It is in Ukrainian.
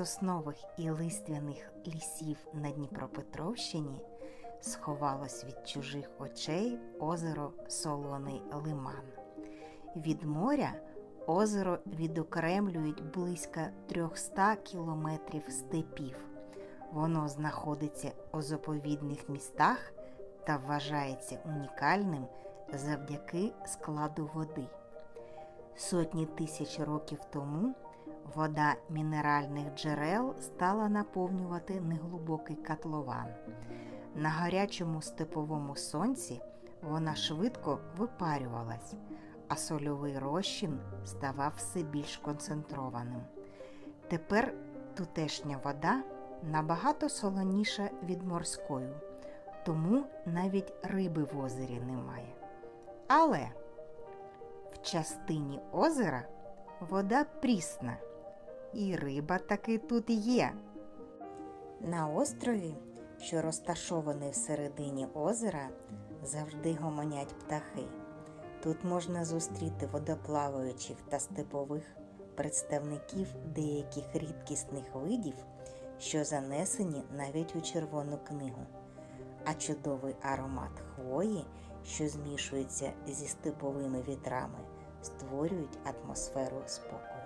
соснових і листвяних лісів на Дніпропетровщині сховалось від чужих очей озеро Солоний Лиман. Від моря озеро відокремлюють близько 300 кілометрів степів. Воно знаходиться у заповідних містах та вважається унікальним завдяки складу води. Сотні тисяч років тому вода мінеральних джерел стала наповнювати неглибокий котлован. На гарячому степовому сонці вона швидко випарювалась, а сольовий розчин ставав все більш концентрованим. Тепер тутешня вода набагато солоніша від морської, тому навіть риби в озері немає. Але в частині озера вода прісна, і риба таки тут є. На острові, що розташований всередині озера, завжди гомонять птахи. Тут можна зустріти водоплаваючих та степових представників деяких рідкісних видів, що занесені навіть у Червону книгу, а чудовий аромат хвої, що змішується зі степовими вітрами, створюють атмосферу спокою.